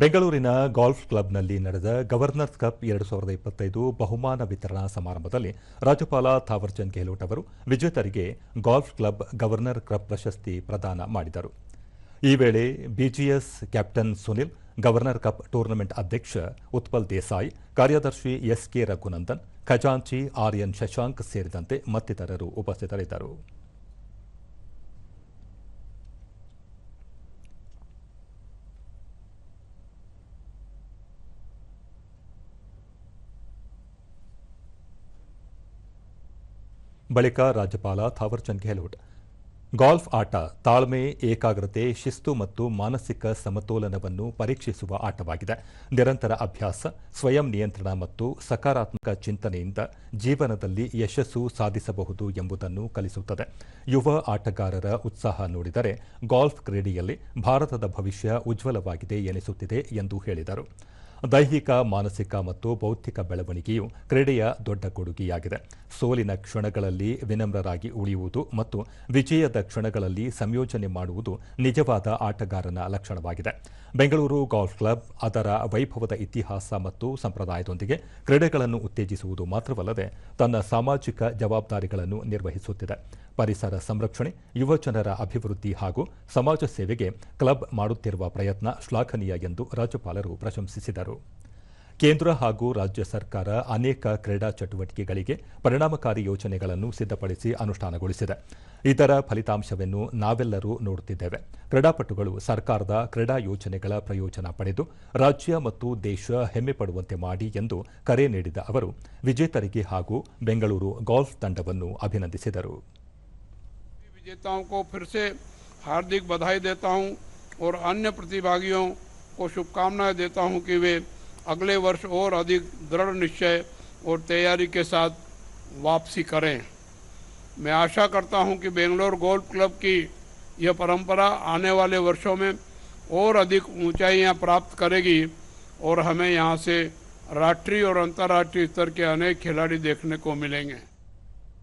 ಬೆಂಗಳೂರಿನ ಗಾಲ್ಫ್ ಕ್ಲಬ್ನಲ್ಲಿ ನಡೆದ governors cup ಎರಡು ಸಾವಿರದ ಇಪ್ಪತ್ತೈದು ಬಹುಮಾನ ವಿತರಣಾ ಸಮಾರಂಭದಲ್ಲಿ ರಾಜ್ಯಪಾಲ ಥಾವರ್ಚಂದ್ ಗೆಹ್ಲೋಟ್ ಅವರು ವಿಜೇತರಿಗೆ ಗಾಲ್ಫ್ ಕ್ಲಬ್ ಗವರ್ನರ್ ಕಪ್ ಪ್ರಶಸ್ತಿ ಪ್ರದಾನ ಮಾಡಿದರು. ಈ ವೇಳೆ BGS captain Sunil, governor cup tournament ಅಧ್ಯಕ್ಷ ಉತ್ಪಲ್ ದೇಸಾಯಿ, ಕಾರ್ಯದರ್ಶಿ ಎಸ್ಕೆ ರಘುನಂದನ್, ಖಜಾಂಚಿ ಆರ್ಯನ್ ಶಶಾಂಕ್ ಸೇರಿದಂತೆ ಮತ್ತಿತರರು ಉಪಸ್ಥಿತರಿದ್ದರು. ಬಳಿಕ ರಾಜ್ಯಪಾಲ ಥಾವರ್ಚಂದ್ ಗೆಹ್ಲೋಟ್. ಗಾಲ್ಫ್ ಆಟ ತಾಳ್ಮೆ, ಏಕಾಗ್ರತೆ, ಶಿಸ್ತು ಮತ್ತು ಮಾನಸಿಕ ಸಮತೋಲನವನ್ನು ಪರೀಕ್ಷಿಸುವ ಆಟವಾಗಿದೆ. ನಿರಂತರ ಅಭ್ಯಾಸ, ಸ್ವಯಂ ನಿಯಂತ್ರಣ ಮತ್ತು ಸಕಾರಾತ್ಮಕ ಚಿಂತನೆಯಿಂದ ಜೀವನದಲ್ಲಿ ಯಶಸ್ಸು ಸಾಧಿಸಬಹುದು ಎಂಬುದನ್ನು ಕಲಿಸುತ್ತದೆ. ಯುವ ಆಟಗಾರರ ಉತ್ಸಾಹ ನೋಡಿದರೆ ಗಾಲ್ಫ್ ಕ್ರೀಡೆಯಲ್ಲಿ ಭಾರತದ ಭವಿಷ್ಯ ಉಜ್ವಲವಾಗಿದೆ ಎನಿಸುತ್ತಿದೆ ಎಂದು ಹೇಳಿದರು. ದೈಹಿಕ, ಮಾನಸಿಕ ಮತ್ತು ಬೌದ್ಧಿಕ ಬೆಳವಣಿಗೆಯು ಕ್ರೀಡೆಯ ದೊಡ್ಡ ಕೊಡುಗೆಯಾಗಿದೆ. ಸೋಲಿನ ಕ್ಷಣಗಳಲ್ಲಿ ವಿನಮ್ರರಾಗಿ ಉಳಿಯುವುದು ಮತ್ತು ವಿಜಯದ ಕ್ಷಣಗಳಲ್ಲಿ ಸಂಯೋಜನೆ ಮಾಡುವುದು ನಿಜವಾದ ಆಟಗಾರನ ಲಕ್ಷಣವಾಗಿದೆ. ಬೆಂಗಳೂರು ಗಾಲ್ಫ್ ಕ್ಲಬ್ ಅದರ ವೈಭವದ ಇತಿಹಾಸ ಮತ್ತು ಸಂಪ್ರದಾಯದೊಂದಿಗೆ ಕ್ರೀಡೆಗಳನ್ನು ಉತ್ತೇಜಿಸುವುದು ಮಾತ್ರವಲ್ಲದೆ ತನ್ನ ಸಾಮಾಜಿಕ ಜವಾಬ್ದಾರಿಗಳನ್ನು ನಿರ್ವಹಿಸುತ್ತಿದೆ. ಪರಿಸರ ಸಂರಕ್ಷಣೆ ಯುವಜನರ ಅಭಿವೃದ್ಧಿ ಹಾಗೂ ಸಮಾಜ ಸೇವೆಗೆ ಕ್ಲಬ್ ಮಾಡುತ್ತಿರುವ ಪ್ರಯತ್ನ ಶ್ಲಾಘನೀಯ ಎಂದು ರಾಜ್ಯಪಾಲರು ಪ್ರಶಂಸಿಸಿದರು. ಕೇಂದ್ರ ಹಾಗೂ ರಾಜ್ಯ ಸರ್ಕಾರ ಅನೇಕ ಕ್ರೀಡಾ ಚಟುವಟಿಕೆಗಳಿಗೆ ಪರಿಣಾಮಕಾರಿ ಯೋಜನೆಗಳನ್ನು ಸಿದ್ಧಪಡಿಸಿ ಅನುಷ್ಠಾನಗೊಳಿಸಿದೆ. ಇದರ ಫಲಿತಾಂಶವನ್ನು ನಾವೆಲ್ಲರೂ ನೋಡುತ್ತಿದ್ದೇವೆ. ಕ್ರೀಡಾಪಟುಗಳು ಸರ್ಕಾರದ ಕ್ರೀಡಾ ಯೋಜನೆಗಳ ಪ್ರಯೋಜನ ಪಡೆದು ರಾಜ್ಯ ಮತ್ತು ದೇಶ ಹೆಮ್ಮೆ ಪಡುವಂತೆ ಮಾಡಿ ಎಂದು ಕರೆ ನೀಡಿದ ಅವರು, ವಿಜೇತರಿಗೆ ಹಾಗೂ ಬೆಂಗಳೂರು ಗಾಲ್ಫ್ ತಂಡವನ್ನು ಅಭಿನಂದಿಸಿದರು. विजेताओं को फिर से हार्दिक बधाई देता हूँ और अन्य प्रतिभागियों को शुभकामनाएँ देता हूँ कि वे अगले वर्ष और अधिक दृढ़ निश्चय और तैयारी के साथ वापसी करें। मैं आशा करता हूँ कि बेंगलोर गोल्फ क्लब की यह परंपरा आने वाले वर्षों में और अधिक ऊंचाइयाँ प्राप्त करेगी और हमें यहाँ से राष्ट्रीय और अंतर्राष्ट्रीय स्तर के अनेक खिलाड़ी देखने को मिलेंगे।